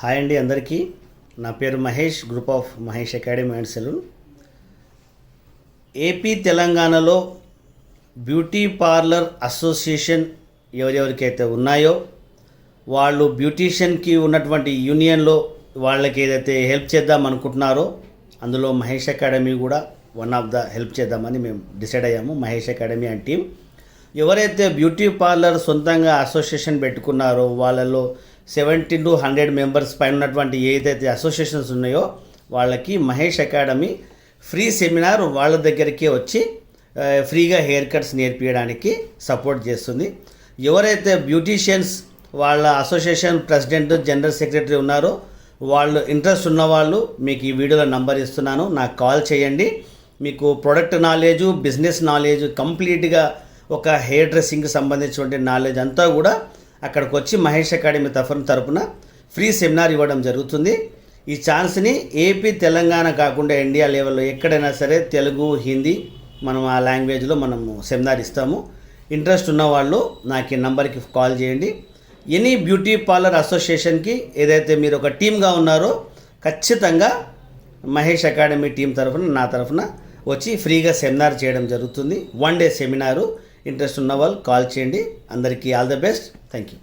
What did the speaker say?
Hi అండి అందరికీ. నా పేరు Mahesh group of Mahesh academy and salon. AP తెలంగాణలో బ్యూటీ పార్లర్ అసోసియేషన్ ఎవరెవరికైతే ఉన్నాయో వాళ్ళు బ్యూటీషియన్కి ఉన్నటువంటి యూనియన్లో వాళ్ళకి ఏదైతే హెల్ప్ చేద్దాం అనుకుంటున్నారో అందులో మహేష్ అకాడమీ కూడా వన్ ఆఫ్ ద హెల్ప్ చేద్దామని మేము డిసైడ్ అయ్యాము మహేష్ అకాడమీ అండ్ టీం ఎవరైతే బ్యూటీ పార్లర్ సొంతంగా అసోసియేషన్ పెట్టుకున్నారో వాళ్ళలో సెవెంటీ టు హండ్రెడ్ మెంబర్స్ పైన ఉన్నటువంటి ఏదైతే అసోసియేషన్స్ ఉన్నాయో వాళ్ళకి మహేష్ అకాడమీ ఫ్రీ సెమినార్ వాళ్ళ దగ్గరికే వచ్చి ఫ్రీగా హెయిర్ కట్స్ నేర్పించడానికి సపోర్ట్ చేస్తుంది. ఎవరైతే బ్యూటీషియన్స్ వాళ్ళ అసోసియేషన్ ప్రెసిడెంట్ జనరల్ సెక్రటరీ ఉన్నారో వాళ్ళు ఇంట్రెస్ట్ ఉన్నవాళ్ళు మీకు ఈ వీడియోలో నంబర్ ఇస్తున్నాను. నాకు కాల్ చేయండి. మీకు ప్రొడక్ట్ నాలెడ్జ్ బిజినెస్ నాలెడ్జ్ కంప్లీట్గా ఒక హెయిర్ డ్రెస్సింగ్కి సంబంధించినటువంటి నాలెడ్జ్ అంతా కూడా అక్కడికి వచ్చి మహేష్ అకాడమీ తరఫున తరపున ఫ్రీ సెమినార్ ఇవ్వడం జరుగుతుంది. ఈ ఛాన్స్ని ఏపీ తెలంగాణ కాకుండా ఇండియా లెవెల్లో ఎక్కడైనా సరే తెలుగు హిందీ మనం ఆ లాంగ్వేజ్లో మనము సెమినార్ ఇస్తాము. ఇంట్రెస్ట్ ఉన్న వాళ్ళు నాకు ఈ నంబర్కి కాల్ చేయండి. ఎనీ బ్యూటీ పార్లర్ అసోసియేషన్కి ఏదైతే మీరు ఒక టీమ్గా ఉన్నారో ఖచ్చితంగా మహేష్ అకాడమీ టీం తరఫున నా తరఫున వచ్చి ఫ్రీగా సెమినార్ చేయడం జరుగుతుంది. One day seminar. ఇంట్రెస్ట్ ఉన్న వాళ్ళు కాల్ చేయండి. అందరికీ all the best. Thank you